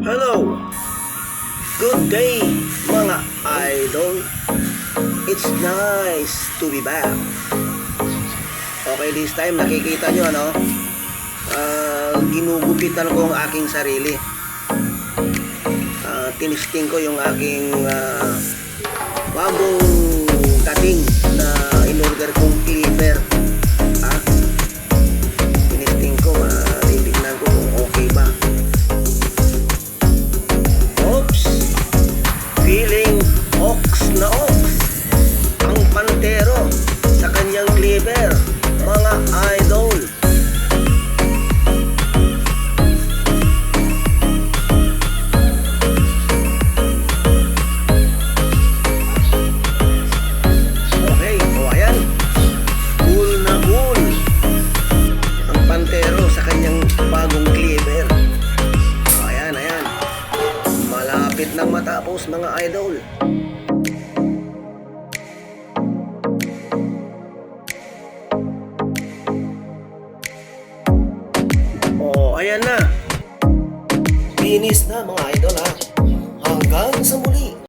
Hello! Good day, mga idol! It's nice to be back. Okay, this time nakikita nyo ano, ah, ginugupitan ko ang aking sarili. Ah, tinisting ko yung aking ah, bagong clipper. O, ayan, ayan. Malapit nang matapos mga idol. Oh, ayan na. Finish na mga.